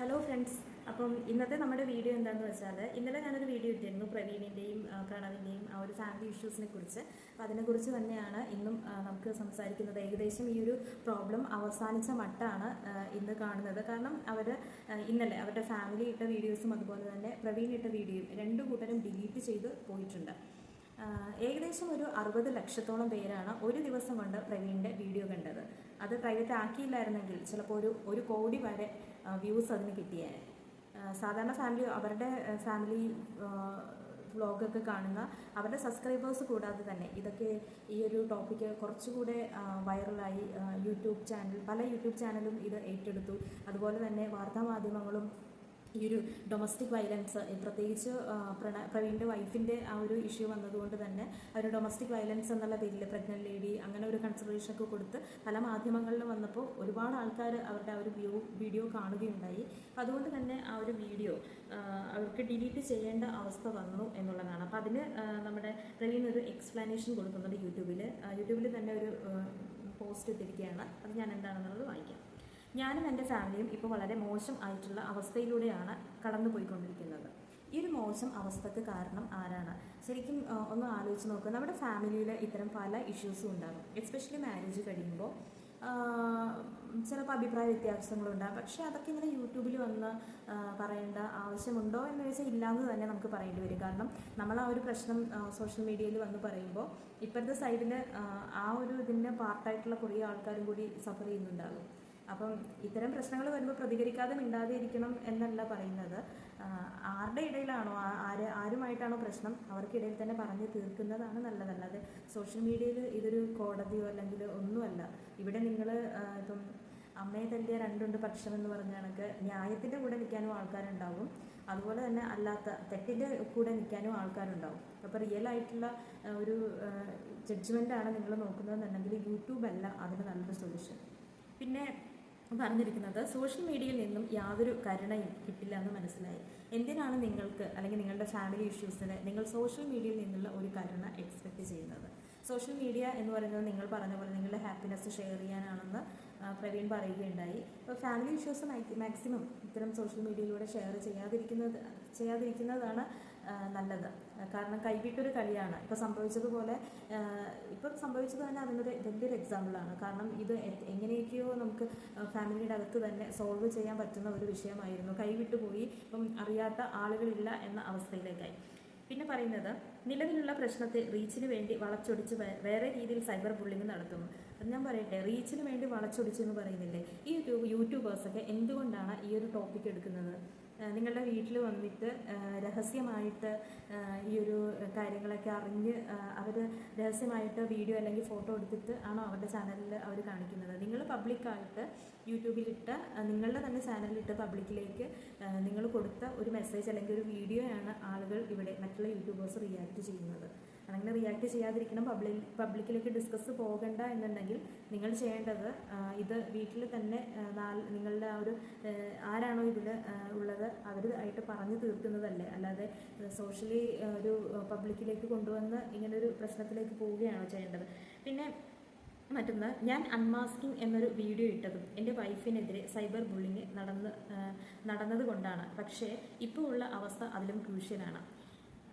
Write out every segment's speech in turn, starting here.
Hello friends അപ്പം ഇന്നത്തെ നമ്മുടെ വീഡിയോ എന്താണെന്ന് വെച്ചാൽ ഇന്നലെ ഞാനൊരു വീഡിയോ ഇട്ടിരുന്നു പ്രവീണിന്റെയും പ്രണവിന്റെയും ആ ഒരു ഫാമിലി ഇഷ്യൂസിനെ കുറിച്ച്. അപ്പോൾ അതിനെക്കുറിച്ച് തന്നെയാണ് ഇന്നും നമുക്ക് സംസാരിക്കുന്നത്. ഏകദേശം ഈ ഒരു പ്രോബ്ലം അവസാനിച്ച മട്ടാണ് ഇന്ന് കാണുന്നത്. കാരണം അവർ ഇന്നലെ അവരുടെ ഫാമിലി ഇട്ട വീഡിയോസും അതുപോലെ തന്നെ പ്രവീൺ ഇട്ട വീഡിയോയും രണ്ടു കൂട്ടരും ഡിലീറ്റ് ചെയ്ത് പോയിട്ടുണ്ട്. ഏകദേശം ഒരു അറുപത് ലക്ഷത്തോളം പേരാണ് ഒരു ദിവസം കൊണ്ട് പ്രവീണിന്റെ വീഡിയോ കണ്ടത്. അത് പ്രൈവറ്റ് ആക്കിയില്ലായിരുന്നെങ്കിൽ ചിലപ്പോൾ ഒരു ഒരു കോടി വരെ വ്യൂസ് അതിന് കിട്ടിയേനെ. സാധാരണ ഫാമിലി അവരുടെ ഫാമിലി വ്ളോഗൊക്കെ കാണുന്ന അവരുടെ സബ്സ്ക്രൈബേഴ്സ് കൂടാതെ തന്നെ ഇതൊക്കെ ഈ ഒരു ടോപ്പിക്ക് കുറച്ചുകൂടെ വൈറലായി യൂട്യൂബ് ചാനൽ പല യൂട്യൂബ് ചാനലും ഇത് ഏറ്റെടുത്തു. അതുപോലെ തന്നെ വാർത്താമാധ്യമങ്ങളും ഈ ഒരു ഡൊമസ്റ്റിക് വയലൻസ് പ്രത്യേകിച്ച് പ്രണ പ്രവീണിന്റെ വൈഫിന്റെ ആ ഒരു ഇഷ്യൂ വന്നതുകൊണ്ട് തന്നെ അവർ ഡൊമസ്റ്റിക് വയലൻസ് എന്നുള്ള പേരിൽ പ്രഗ്നന്റ് ലേഡി അങ്ങനെ ഒരു കൺസിഡറേഷൻ ഒക്കെ കൊടുത്ത് പല മാധ്യമങ്ങളിൽ വന്നപ്പോൾ ഒരുപാട് ആൾക്കാർ അവരുടെ ആ ഒരു വ്യൂ വീഡിയോ കാണുകയുണ്ടായി. അതുകൊണ്ട് തന്നെ ആ ഒരു വീഡിയോ അവർക്ക് ഡിലീറ്റ് ചെയ്യേണ്ട അവസ്ഥ വന്നു എന്നുള്ളതാണ്. അപ്പോൾ അതിന് നമ്മുടെ പ്രവീൺ ഒരു എക്സ്പ്ലനേഷൻ കൊടുക്കുന്നുണ്ട് യൂട്യൂബിൽ യൂട്യൂബിൽ തന്നെ ഒരു പോസ്റ്റ് ഇട്ടിരിക്കുകയാണ്. അത് ഞാൻ എന്താണെന്നുള്ളത് വായിക്കാം. ഞാനും എന്റെ ഫാമിലിയും ഇപ്പോൾ വളരെ മോശം ആയിട്ടുള്ള അവസ്ഥയിലൂടെയാണ് കടന്നു പോയിക്കൊണ്ടിരിക്കുന്നത് ഈ ഒരു മോശം അവസ്ഥക്ക് കാരണം ആരാണ്? ശരിക്കും ഒന്ന് ആലോചിച്ച് നോക്കുക നമ്മുടെ ഫാമിലിയിൽ ഇത്തരം പല ഇഷ്യൂസും ഉണ്ടാകും. എസ്പെഷ്യലി മാരേജ് കഴിയുമ്പോൾ ചിലപ്പോൾ അഭിപ്രായ വ്യത്യാസങ്ങളുണ്ടാകും പക്ഷേ അതൊക്കെ ഇങ്ങനെ യൂട്യൂബിൽ വന്ന് പറയേണ്ട ആവശ്യമുണ്ടോ എന്ന് ചോദിച്ചാൽ ഇല്ലാന്ന് തന്നെ നമുക്ക് പറയേണ്ടി വരും. കാരണം നമ്മൾ ആ ഒരു പ്രശ്നം സോഷ്യൽ മീഡിയയിൽ വന്ന് പറയുമ്പോൾ ഇപ്പോഴത്തെ സൈഡിൽ ആ ഒരു ഇതിന്റെ പാർട്ടായിട്ടുള്ള കുറേ ആൾക്കാരും കൂടി സഫർ ചെയ്യുന്നുണ്ടാകും. അപ്പം ഇത്തരം പ്രശ്നങ്ങൾ വരുമ്പോൾ പ്രതികരിക്കാതെ മിണ്ടാതെ ഇരിക്കണം എന്നല്ല പറയുന്നത്. ആരുടെ ഇടയിലാണോ ആര് ആരുമായിട്ടാണോ പ്രശ്നം അവർക്കിടയിൽ തന്നെ പറഞ്ഞ് തീർക്കുന്നതാണ് നല്ലതല്ലാതെ സോഷ്യൽ മീഡിയയിൽ ഇതൊരു കോടതിയോ അല്ലെങ്കിൽ ഒന്നുമല്ല. ഇവിടെ നിങ്ങൾ ഇപ്പം അമ്മയെ തല്ലിയ രണ്ടുണ്ട് പക്ഷം എന്ന് പറഞ്ഞ കണക്ക് ന്യായത്തിന്റെ കൂടെ നിൽക്കാനും ആൾക്കാരുണ്ടാവും. അതുപോലെ തന്നെ അല്ലാത്ത തെറ്റിന്റെ കൂടെ നിൽക്കാനും ആൾക്കാരുണ്ടാവും. അപ്പോൾ റിയൽ ആയിട്ടുള്ള ഒരു ഒരു ജഡ്ജ്മെന്റാണ് നിങ്ങൾ നോക്കുന്നതെന്നുണ്ടെങ്കിൽ യൂട്യൂബ് അല്ല അതിന് നല്ലൊരു സൊല്യൂഷൻ പിന്നെ പറഞ്ഞിരിക്കുന്നത് സോഷ്യൽ മീഡിയയിൽ നിന്നും യാതൊരു കരുണയും കിട്ടില്ല എന്ന് മനസ്സിലായി. എന്തിനാണ് നിങ്ങൾക്ക് അല്ലെങ്കിൽ നിങ്ങളുടെ ഫാമിലി ഇഷ്യൂസിന് നിങ്ങൾ സോഷ്യൽ മീഡിയയിൽ നിന്നുള്ള ഒരു കരുണ എക്സ്പെക്റ്റ് ചെയ്യുന്നത്? സോഷ്യൽ മീഡിയ എന്ന് പറയുന്നത് നിങ്ങൾ പറഞ്ഞ പോലെ നിങ്ങളുടെ ഹാപ്പിനെസ് ഷെയർ ചെയ്യാനാണെന്ന് പ്രവീൺ പറയുകയുണ്ടായി. അപ്പോൾ ഫാമിലി ഇഷ്യൂസ് മാക്സിമം ഇത്തരം സോഷ്യൽ മീഡിയയിലൂടെ ഷെയർ ചെയ്യാതിരിക്കുന്നത് ചെയ്യാതിരിക്കുന്നതാണ് നല്ലത്. കാരണം കൈവിട്ടൊരു കളിയാണ്. ഇപ്പോൾ സംഭവിച്ചതുപോലെ ഇപ്പം സംഭവിച്ചത് തന്നെ അതിനൊരു വലിയൊരു എക്സാമ്പിളാണ് കാരണം ഇത് എങ്ങനെയൊക്കെയോ നമുക്ക് ഫാമിലിയുടെ അകത്ത് തന്നെ സോൾവ് ചെയ്യാൻ പറ്റുന്ന ഒരു വിഷയമായിരുന്നു. കൈവിട്ടു പോയി ഇപ്പം അറിയാത്ത ആളുകളില്ല എന്ന അവസ്ഥയിലേക്കായി. പിന്നെ പറയുന്നത് നിലവിലുള്ള പ്രശ്നത്തെ റീച്ചിന് വേണ്ടി വളച്ചൊടിച്ച് വേറെ രീതിയിൽ സൈബർ ബുള്ളിങ് നടത്തുന്നു. അത് ഞാൻ പറയട്ടെ റീച്ചിന് വേണ്ടി വളച്ചൊടിച്ച് എന്ന് പറയുന്നില്ലേ? ഈ യൂട്യൂബ് യൂട്യൂബേഴ്സൊക്കെ എന്തുകൊണ്ടാണ് ഈ ഒരു ടോപ്പിക് എടുക്കുന്നത്? നിങ്ങളുടെ വീട്ടിൽ വന്നിട്ട് രഹസ്യമായിട്ട് ഈ ഒരു കാര്യങ്ങളൊക്കെ അറിഞ്ഞ് അവർ രഹസ്യമായിട്ട് വീഡിയോ അല്ലെങ്കിൽ ഫോട്ടോ എടുത്തിട്ട് ആണോ അവരുടെ ചാനലിൽ അവർ കാണിക്കുന്നത്? നിങ്ങൾ പബ്ലിക്കായിട്ട് യൂട്യൂബിലിട്ട് നിങ്ങളുടെ തന്നെ ചാനലിലിട്ട് പബ്ലിക്കിലേക്ക് നിങ്ങൾ കൊടുത്ത ഒരു മെസ്സേജ് അല്ലെങ്കിൽ ഒരു വീഡിയോയാണ് ആളുകൾ ഇവിടെ മറ്റുള്ള യൂട്യൂബേഴ്സ് റിയാക്ട് ചെയ്യുന്നത്. അങ്ങനെ റിയാക്ട് ചെയ്യാതിരിക്കണം. പബ്ലിക് പബ്ലിക്കിലേക്ക് ഡിസ്കസ് പോകണ്ട എന്നുണ്ടെങ്കിൽ നിങ്ങൾ ചെയ്യേണ്ടത് ഇത് വീട്ടിൽ തന്നെ നിങ്ങളുടെ ആ ഒരു ആരാണോ ഇതിൽ ഉള്ളത് അവർ ആയിട്ട് പറഞ്ഞു തീർക്കുന്നതല്ലേ? അല്ലാതെ സോഷ്യലി ഒരു പബ്ലിക്കിലേക്ക് കൊണ്ടുവന്ന് ഇങ്ങനൊരു പ്രശ്നത്തിലേക്ക് പോവുകയാണോ ചെയ്യേണ്ടത്? പിന്നെ മറ്റൊന്ന് ഞാൻ അൺമാസ്കിംഗ് എന്നൊരു വീഡിയോ ഇട്ടതും എന്റെ വൈഫിനെതിരെ സൈബർ ബുള്ളിങ് നടന്ന് നടന്നതുകൊണ്ടാണ് നടന്നത് കൊണ്ടാണ്. പക്ഷേ ഇപ്പോൾ ഉള്ള അവസ്ഥ അതിലും ക്രൂഷ്യലാണ്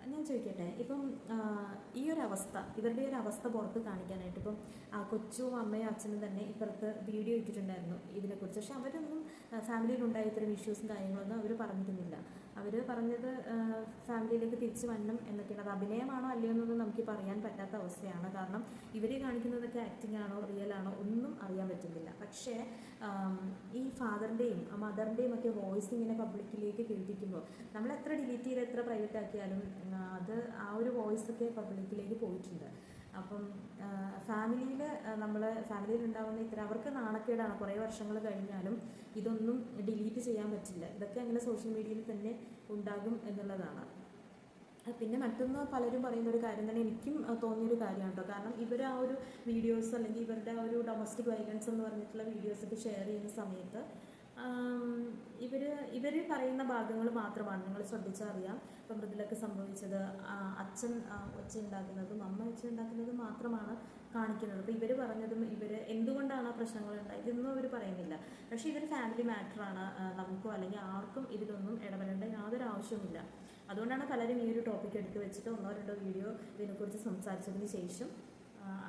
ഞാൻ ചോദിക്കട്ടെ ഇപ്പം ഈ ഒരു അവസ്ഥ ഇവരുടെ ഒരു അവസ്ഥ പുറത്ത് കാണിക്കാനായിട്ട് ഇപ്പം ആ, കൊച്ചും അമ്മയും അച്ഛനും തന്നെ ഇപ്പുറത്ത് വീഡിയോ ഇട്ടിട്ടുണ്ടായിരുന്നു ഇതിനെക്കുറിച്ച്. പക്ഷെ അവരൊന്നും ഫാമിലിയിലുണ്ടായ ഇത്തരം ഇഷ്യൂസും കാര്യങ്ങളൊന്നും അവർ പറഞ്ഞിരുന്നില്ല. അവർ പറഞ്ഞത് ഫാമിലിയിലേക്ക് തിരിച്ചു വരണം എന്നൊക്കെയാണ്. അത് അഭിനയമാണോ അല്ലയോ എന്നൊന്നും നമുക്ക് പറയാൻ പറ്റാത്ത അവസ്ഥയാണ്. കാരണം ഇവർ കാണിക്കുന്നതൊക്കെ ആക്ടിംഗ് ആണോ റിയൽ ആണോ ഒന്നും അറിയാൻ പറ്റുന്നില്ല. പക്ഷേ ഈ ഫാദറിന്റെയും മദറിന്റെയും ഒക്കെ വോയിസ് ഇങ്ങനെ പബ്ലിക്കിലേക്ക് കേൾപ്പിക്കുമ്പോൾ നമ്മൾ എത്ര ഡിലീറ്റ് ചെയ്ത് എത്ര പ്രൈവറ്റ് ആക്കിയാലും അത് ആ ഒരു വോയിസ് ഒക്കെ പബ്ലിക്കിലേക്ക് പോയിട്ടുണ്ട്. അപ്പം ഫാമിലിയിൽ നമ്മൾ ഫാമിലിയിൽ ഉണ്ടാകുന്ന ഇത്ര അവർക്ക് നാണക്കേടാണ്. കുറേ വർഷങ്ങൾ കഴിഞ്ഞാലും ഇതൊന്നും ഡിലീറ്റ് ചെയ്യാൻ പറ്റില്ല. ഇതൊക്കെ അങ്ങനെ സോഷ്യൽ മീഡിയയിൽ തന്നെ ഉണ്ടാകും എന്നുള്ളതാണ്. പിന്നെ മറ്റൊന്ന് പലരും പറയുന്ന ഒരു കാര്യം തന്നെ എനിക്കും തോന്നിയൊരു കാര്യമാണ് കേട്ടോ. കാരണം ഇവർ ആ ഒരു വീഡിയോസ് അല്ലെങ്കിൽ ഇവരുടെ ആ ഒരു ഡൊമസ്റ്റിക് വയലൻസ് എന്ന് പറഞ്ഞിട്ടുള്ള വീഡിയോസ് ഒക്കെ ഷെയർ ചെയ്യുന്ന സമയത്ത് ഇവർ ഇവർ പറയുന്ന ഭാഗങ്ങൾ മാത്രമാണ് നിങ്ങൾ ശ്രദ്ധിച്ചാൽ അറിയാം. ഇപ്പം മൃദുലൊക്കെ സംഭവിച്ചത് അച്ഛൻ ഒച്ച ഉണ്ടാക്കുന്നതും അമ്മ ഒച്ച ഉണ്ടാക്കുന്നതും മാത്രമാണ് കാണിക്കുന്നത്. അപ്പോൾ ഇവർ പറഞ്ഞതും ഇവർ എന്തുകൊണ്ടാണ് ആ പ്രശ്നങ്ങൾ ഉണ്ടായത് ഇതൊന്നും അവർ പറയുന്നില്ല. പക്ഷേ ഇതൊരു ഫാമിലി മാറ്ററാണ് നമുക്കോ അല്ലെങ്കിൽ ആർക്കും ഇതിലൊന്നും ഇടപെടേണ്ട യാതൊരു ആവശ്യവുമില്ല. അതുകൊണ്ടാണ് പലരും ഈ ഒരു ടോപ്പിക് എടുത്ത് വെച്ചിട്ട് ഒന്നോ രണ്ടോ വീഡിയോ ഇതിനെക്കുറിച്ച് സംസാരിച്ചതിന് ശേഷം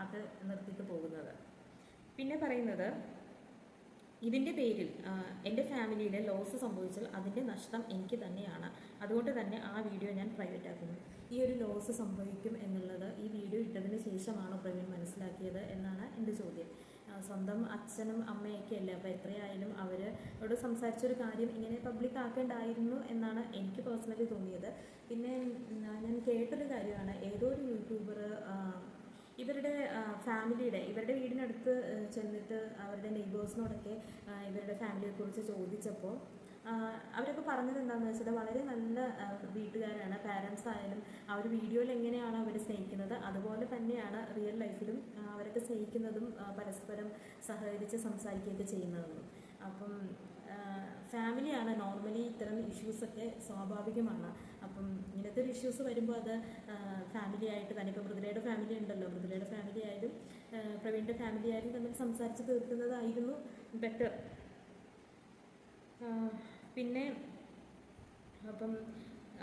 അത് നിർത്തിയിട്ട് പോകുന്നത്. പിന്നെ പറയുന്നത് ഇതിന്റെ പേരിൽ എന്റെ ഫാമിലിയിലെ ലോസ് സംഭവിച്ചാൽ അതിന്റെ നഷ്ടം എനിക്ക് തന്നെയാണ്. അതുകൊണ്ട് തന്നെ ആ വീഡിയോ ഞാൻ പ്രൈവറ്റ് ആക്കുന്നു. ഈ ഒരു ലോസ് സംഭവിക്കും എന്നുള്ളത് ഈ വീഡിയോ ഇട്ടതിന് ശേഷമാണോ പ്രവീൺ മനസ്സിലാക്കിയത് എന്നാണ് എന്റെ ചോദ്യം. സ്വന്തം അച്ഛനും അമ്മയൊക്കെ അല്ലേ അപ്പോൾ എത്രയായാലും അവരോട് സംസാരിച്ചൊരു കാര്യം ഇങ്ങനെ പബ്ലിക് ആക്കേണ്ടായിരുന്നു എന്നാണ് എനിക്ക് പേഴ്സണലി തോന്നിയത്. പിന്നെ ഞാൻ കേട്ടൊരു കാര്യമാണ് ഏതോ ഒരു ഇവരുടെ ഫാമിലിയുടെ ഇവരുടെ വീടിനടുത്ത് ചെന്നിട്ട് അവരുടെ നെയ്ബേഴ്സിനോടൊക്കെ ഇവരുടെ ഇവരുടെ ഫാമിലിയെക്കുറിച്ച് ചോദിച്ചപ്പോൾ അവരൊക്കെ പറഞ്ഞത് എന്താണെന്ന് വെച്ചാൽ വളരെ നല്ല വീട്ടുകാരാണ്. പാരൻസ് ആയാലും ആ ഒരു വീഡിയോയിൽ എങ്ങനെയാണ് അവർ സ്നേഹിക്കുന്നത്? അതുപോലെ തന്നെയാണ് റിയൽ ലൈഫിലും അവരൊക്കെ സ്നേഹിക്കുന്നതും പരസ്പരം സഹകരിച്ച് സംസാരിക്കുകയൊക്കെ ചെയ്യുന്നതെന്നും അപ്പം ഫാമിലിയാണ് നോർമലി ഇത്തരം ഇഷ്യൂസൊക്കെ സ്വാഭാവികമാണ്. അപ്പം ഇങ്ങനത്തെ ഒരു ഇഷ്യൂസ് വരുമ്പോൾ അത് ഫാമിലി ആയിട്ട് തന്നെ. ഇപ്പോൾ മൃദുലയുടെ ഫാമിലി ഉണ്ടല്ലോ. മൃദുലയുടെ ഫാമിലി ആയാലും പ്രവീണിന്റെ ഫാമിലി ആയാലും തമ്മിൽ സംസാരിച്ച് തീർക്കുന്നതായിരുന്നു ബെറ്റർ പിന്നെ അപ്പം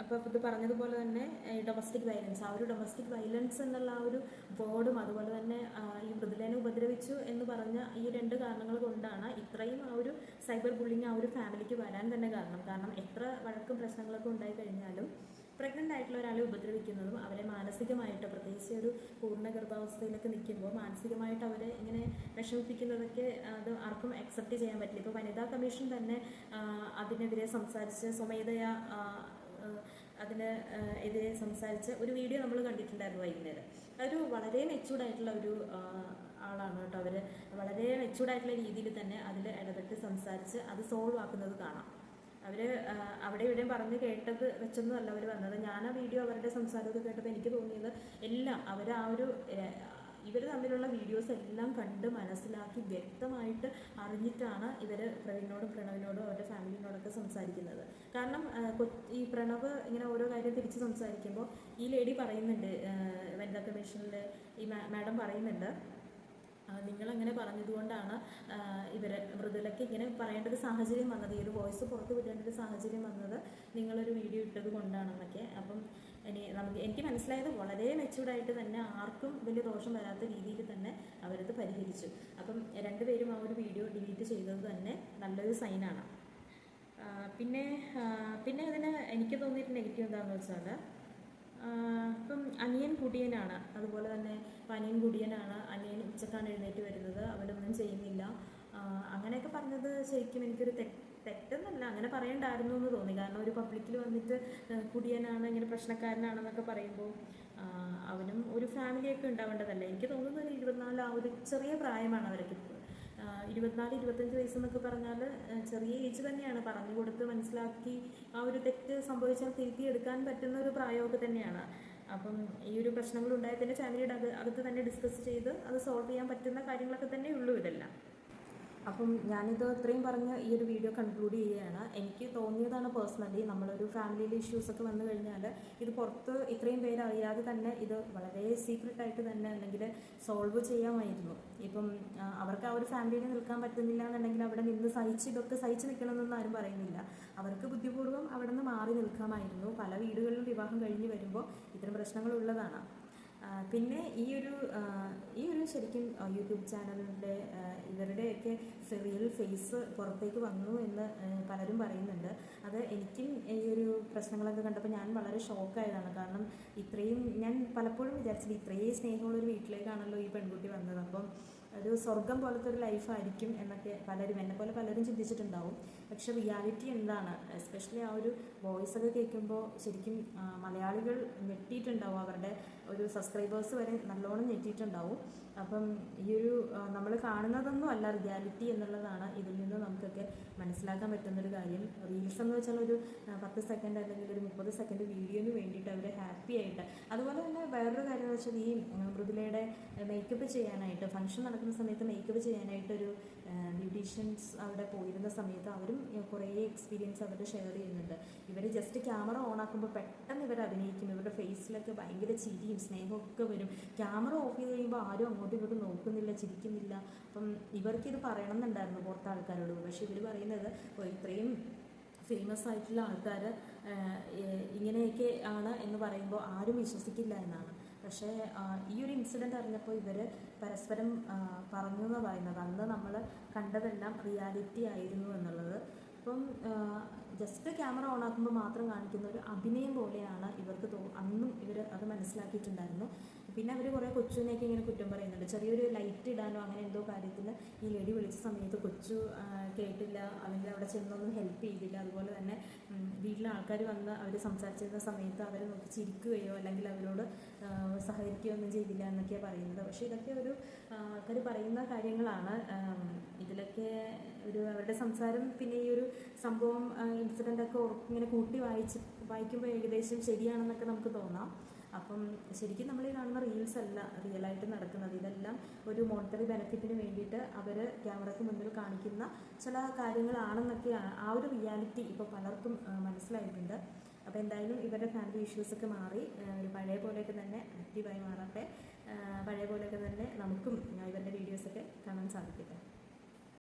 അപ്പോൾ ഇത് പറഞ്ഞതുപോലെ തന്നെ ഡൊമസ്റ്റിക് വയലൻസ് ആ ഒരു ഡൊമസ്റ്റിക് വയലൻസ് എന്നുള്ള ആ ഒരു വേർഡും അതുപോലെ തന്നെ ഈ മൃദുലേനെ ഉപദ്രവിച്ചു എന്ന് പറഞ്ഞ ഈ രണ്ട് കാരണങ്ങൾ കൊണ്ടാണ് ഇത്രയും ആ ഒരു സൈബർ ബുള്ളിങ് ആ ഒരു ഫാമിലിക്ക് വരാൻ തന്നെ കാരണം. കാരണം എത്ര വഴക്കും പ്രശ്നങ്ങളൊക്കെ ഉണ്ടായി കഴിഞ്ഞാലും പ്രഗ്നന്റ് ആയിട്ടുള്ള ഒരാളെ ഉപദ്രവിക്കുന്നതും അവരെ മാനസികമായിട്ട് പ്രത്യേകിച്ച് ഒരു പൂർണ ഗർഭാവസ്ഥയിലൊക്കെ നിൽക്കുമ്പോൾ മാനസികമായിട്ട് അവരെ ഇങ്ങനെ വിഷമിപ്പിക്കുന്നതൊക്കെ അത് ആർക്കും അക്സെപ്റ്റ് ചെയ്യാൻ പറ്റില്ല. ഇപ്പോൾ വനിതാ കമ്മീഷൻ തന്നെ അതിനെതിരെ സംസാരിച്ച് സ്വമേധയാ അതിന് എതിരെ സംസാരിച്ച ഒരു വീഡിയോ നമ്മൾ കണ്ടിട്ടുണ്ടായിരുന്നു വൈകുന്നേരം. അതൊരു വളരെ മെച്ചൂർഡ് ആയിട്ടുള്ള ഒരു ആളാണ് കേട്ടോ അവർ വളരെ മെച്ചൂർഡ് ആയിട്ടുള്ള രീതിയിൽ തന്നെ അതിൽ ഇടപെട്ട് സംസാരിച്ച് അത് സോൾവ് ആക്കുന്നത് കാണാം. അവർ അവിടെ ഇവിടെയും പറഞ്ഞ് കേട്ടത് വെച്ചൊന്നും അല്ല അവർ വന്നത്. ഞാൻ ആ വീഡിയോ അവരുടെ സംസാരമൊക്കെ കേട്ടപ്പോൾ എനിക്ക് തോന്നിയത് എല്ലാം അവർ ആ ഒരു ഇവർ തമ്മിലുള്ള വീഡിയോസ് എല്ലാം കണ്ട് മനസ്സിലാക്കി വ്യക്തമായിട്ട് അറിഞ്ഞിട്ടാണ് ഇവർ പ്രവീണിനോടും പ്രണവിനോടും അവരുടെ ഫാമിലിനോടൊക്കെ സംസാരിക്കുന്നത്. കാരണം ഈ പ്രണവ് ഇങ്ങനെ ഓരോ കാര്യം തിരിച്ച് സംസാരിക്കുമ്പോൾ ഈ ലേഡി പറയുന്നുണ്ട് വനിതാ കമ്മീഷനിൽ ഈ മാഡം പറയുന്നുണ്ട് നിങ്ങളങ്ങനെ പറഞ്ഞതുകൊണ്ടാണ് ഇവർ മൃദുലയ്ക്ക് ഇങ്ങനെ പറയേണ്ട ഒരു സാഹചര്യം വന്നത്. ഈ ഒരു വോയിസ് പുറത്ത് വിടേണ്ട ഒരു സാഹചര്യം വന്നത് നിങ്ങളൊരു വീഡിയോ ഇട്ടത് കൊണ്ടാണെന്നൊക്കെ. അപ്പം നമുക്ക് എനിക്ക് മനസ്സിലായത് വളരെ മെച്ചൂർഡായിട്ട് തന്നെ ആർക്കും വലിയ ദോഷം വരാത്ത രീതിയിൽ തന്നെ അവരത് പരിഹരിച്ചു. അപ്പം രണ്ടുപേരും ആ ഒരു വീഡിയോ ഡിലീറ്റ് ചെയ്തത് തന്നെ നല്ലൊരു സൈനാണ് പിന്നെ പിന്നെ അതിന് എനിക്ക് തോന്നിയിട്ട് നെഗറ്റീവ് എന്താണെന്ന് വെച്ചാൽ ഇപ്പം അനിയൻ കുടിയനാണ്. അതുപോലെ തന്നെ ഇപ്പം അനിയൻ കുടിയനാണ്. അനിയൻ ഉച്ചക്കാണ് എഴുന്നേറ്റ് വരുന്നത്. അവനൊന്നും ചെയ്യുന്നില്ല. അങ്ങനെയൊക്കെ പറഞ്ഞത് ശരിക്കും എനിക്കൊരു തെ തെറ്റെന്നല്ല അങ്ങനെ പറയണ്ടായിരുന്നു എന്ന് തോന്നി. കാരണം ഒരു പബ്ലിക്കിൽ വന്നിട്ട് കുടിയനാണ് ഇങ്ങനെ പ്രശ്നക്കാരനാണെന്നൊക്കെ പറയുമ്പോൾ അവനും ഒരു ഫാമിലിയൊക്കെ ഉണ്ടാവേണ്ടതല്ലേ? എനിക്ക് തോന്നുന്നത് ഇരുപത്തിനാല് ആ ഒരു ചെറിയ പ്രായമാണ് അവരൊക്കെ ഇരുപത്തിനാല് ഇരുപത്തഞ്ച് വയസ്സെന്നൊക്കെ പറഞ്ഞാൽ ചെറിയ ഏജ് തന്നെയാണ്. പറഞ്ഞു കൊടുത്ത് മനസ്സിലാക്കി ആ ഒരു തെറ്റ് സംഭവിച്ചാൽ തിരുത്തിയെടുക്കാൻ പറ്റുന്ന ഒരു പ്രായമൊക്കെ തന്നെയാണ്. അപ്പം ഈ ഒരു പ്രശ്നങ്ങൾ തന്നെ ഫാമിലിയുടെ അക അകത്ത് തന്നെ ഡിസ്കസ് ചെയ്ത് അത് സോൾവ് ചെയ്യാൻ പറ്റുന്ന കാര്യങ്ങളൊക്കെ തന്നെ ഉള്ളൂ ഇതെല്ലാം. അപ്പം ഞാനിത് ഇത്രയും പറഞ്ഞ് ഈ ഒരു വീഡിയോ കൺക്ലൂഡ് ചെയ്യുകയാണ്. എനിക്ക് തോന്നിയതാണ് പേഴ്സണലി നമ്മളൊരു ഫാമിലിയിൽ ഇഷ്യൂസൊക്കെ വന്നു കഴിഞ്ഞാൽ ഇത് പുറത്ത് ഇത്രയും പേര് അറിയാതെ തന്നെ ഇത് വളരെ സീക്രട്ട് ആയിട്ട് തന്നെ അല്ലെങ്കിൽ സോൾവ് ചെയ്യാമായിരുന്നു. ഇപ്പം അവർക്ക് ആ ഒരു ഫാമിലിയിൽ നിൽക്കാൻ പറ്റുന്നില്ല എന്നുണ്ടെങ്കിൽ അവിടെ നിന്ന് സഹിച്ച് ഇതൊക്കെ സഹിച്ച് നിൽക്കണമെന്നൊന്നും ആരും പറയുന്നില്ല. അവർക്ക് ബുദ്ധിപൂർവം അവിടെ നിന്ന് മാറി നിൽക്കാമായിരുന്നു. പല വീടുകളിലും വിവാഹം കഴിഞ്ഞ് വരുമ്പോൾ ഇത്തരം ആ, പിന്നെ ഈ ഒരു ഈ ഒരു ശരിക്കും യൂട്യൂബ് ചാനലിന്റെ ഇവരുടെയൊക്കെ റിയൽ ഫേസ് പുറത്തേക്ക് വന്നു എന്ന് പലരും പറയുന്നുണ്ട്. അത് എനിക്കും ഈ ഒരു പ്രശ്നങ്ങളൊക്കെ കണ്ടപ്പോൾ ഞാൻ വളരെ ഷോക്കായതാണ് കാരണം ഇത്രയും ഞാൻ പലപ്പോഴും വിചാരിച്ചത് ഇത്രയും സ്നേഹമുള്ളൊരു വീട്ടിലേക്കാണല്ലോ ഈ പെൺകുട്ടി വന്നത്. അപ്പം ഒരു സ്വർഗം പോലത്തെ ഒരു ലൈഫായിരിക്കും എന്നൊക്കെ പലരും എന്നെ പോലെ പലരും ചിന്തിച്ചിട്ടുണ്ടാവും. പക്ഷെ റിയാലിറ്റി എന്താണ്? എസ്പെഷ്യലി ആ ഒരു വോയിസ് ഒക്കെ കേൾക്കുമ്പോൾ ശരിക്കും മലയാളികൾ ഞെട്ടിയിട്ടുണ്ടാവും. അവരുടെ ഒരു സബ്സ്ക്രൈബേഴ്സ് വരെ നല്ലോണം ഞെട്ടിയിട്ടുണ്ടാവും. അപ്പം ഈ ഒരു നമ്മൾ കാണുന്നതൊന്നും അല്ല റിയാലിറ്റി എന്നുള്ളതാണ് ഇതിൽ നിന്ന് നമുക്കൊക്കെ മനസ്സിലാക്കാൻ പറ്റുന്നൊരു കാര്യം. റീൽസ് എന്ന് വെച്ചാൽ ഒരു പത്ത് സെക്കൻഡ് അല്ലെങ്കിൽ ഒരു മുപ്പത് സെക്കൻഡ് വീഡിയോന് വേണ്ടിയിട്ട് അവർ ഹാപ്പി ആയിട്ട്. അതുപോലെ തന്നെ വേറൊരു കാര്യം എന്ന് വെച്ചാൽ ഈ മൃദുലയുടെ മേക്കപ്പ് ചെയ്യാനായിട്ട് ഫംഗ്ഷൻ നടക്കുന്ന സമയത്ത് മേക്കപ്പ് ചെയ്യാനായിട്ടൊരു ബ്യൂട്ടീഷ്യൻസ് അവിടെ പോയിരുന്ന സമയത്ത് അവരും കുറേ എക്സ്പീരിയൻസ് അവർ ഷെയർ ചെയ്യുന്നുണ്ട്. ഇവർ ജസ്റ്റ് ക്യാമറ ഓൺ ആക്കുമ്പോൾ പെട്ടെന്ന് ഇവർ അഭിനയിക്കും. ഇവരുടെ ഫേസിലൊക്കെ ഭയങ്കര ചിരിയും സ്നേഹമൊക്കെ വരും. ക്യാമറ ഓഫ് ചെയ്ത് കഴിയുമ്പോൾ ആരും അങ്ങോട്ടും ഇങ്ങോട്ടും നോക്കുന്നില്ല ചിരിക്കുന്നില്ല. അപ്പം ഇവർക്കിത് പറയണം എന്നുണ്ടായിരുന്നു പുറത്തെ ആൾക്കാരോട്. പക്ഷേ ഇവർ പറയുന്നത് "ഓ, ഇത്രയും ഫേമസ് ആയിട്ടുള്ള ആൾക്കാർ ഇങ്ങനെയൊക്കെ ആണ് എന്ന് പറയുമ്പോൾ ആരും വിശ്വസിക്കില്ല എന്നാണ്. പക്ഷേ ഈ ഒരു ഇൻസിഡന്റ് അറിഞ്ഞപ്പോൾ ഇവർ പരസ്പരം പറഞ്ഞു എന്ന് പറയുന്നത്. അന്ന് നമ്മൾ കണ്ടതെല്ലാം റിയാലിറ്റി ആയിരുന്നു എന്നുള്ളത്. അപ്പം ജസ്റ്റ് ക്യാമറ ഓൺ ആക്കുമ്പോൾ മാത്രം കാണിക്കുന്ന ഒരു അഭിനയം പോലെയാണ് ഇവർക്ക് തോ അന്നും ഇവർ അത് മനസ്സിലാക്കിയിട്ടുണ്ടായിരുന്നു. പിന്നെ അവർ കുറേ കൊച്ചുവിനെയൊക്കെ ഇങ്ങനെ കുറ്റം പറയുന്നുണ്ട്. ചെറിയൊരു ലൈറ്റ് ഇടാനോ അങ്ങനെ എന്തോ കാര്യത്തിന് ഈ ലേഡി വിളിച്ച സമയത്ത് കൊച്ചു കേട്ടില്ല. അല്ലെങ്കിൽ അവിടെ ചെന്നൊന്നും ഹെൽപ്പ് ചെയ്തില്ല. അതുപോലെ വീട്ടിലെ ആൾക്കാർ വന്ന് അവർ സംസാരിച്ചിരുന്ന സമയത്ത് അവരെ നോക്കി ചിരിക്കുകയോ അല്ലെങ്കിൽ അവരോട് സഹകരിക്കുകയോ ഒന്നും ചെയ്തില്ല എന്നൊക്കെയാണ് പറയുന്നത്. പക്ഷേ ഇതൊക്കെ ഒരു ആൾക്കാർ പറയുന്ന കാര്യങ്ങളാണ്. ഇതിലൊക്കെ ഒരു അവരുടെ സംസാരം പിന്നെ ഈ ഒരു സംഭവം ഇൻസിഡന്റ് ഒക്കെ ഇങ്ങനെ കൂട്ടി വായിച്ച് വായിക്കുമ്പോൾ ഏകദേശം ശരിയാണെന്നൊക്കെ നമുക്ക് തോന്നാം. അപ്പം ശരിക്കും നമ്മൾ ഈ കാണുന്ന റീൽസ് അല്ല റിയലായിട്ട് നടക്കുന്നത്. ഇതെല്ലാം ഒരു മോണിറ്ററി ബെനഫിറ്റിന് വേണ്ടിയിട്ട് അവർ ക്യാമറയ്ക്ക് മുന്നിൽ കാണിക്കുന്ന ചില കാര്യങ്ങളാണെന്നൊക്കെ ആ ഒരു റിയാലിറ്റി ഇപ്പോൾ പലർക്കും മനസ്സിലായിട്ടുണ്ട്. അപ്പോൾ എന്തായാലും ഇവരുടെ ഫാമിലി ഇഷ്യൂസൊക്കെ മാറി ഒരു പഴയ പോലെയൊക്കെ തന്നെ ആക്റ്റീവായി മാറട്ടെ. പഴയ പോലെയൊക്കെ തന്നെ നമുക്കും ഇവരുടെ വീഡിയോസൊക്കെ കാണാൻ സാധിക്കട്ടെ.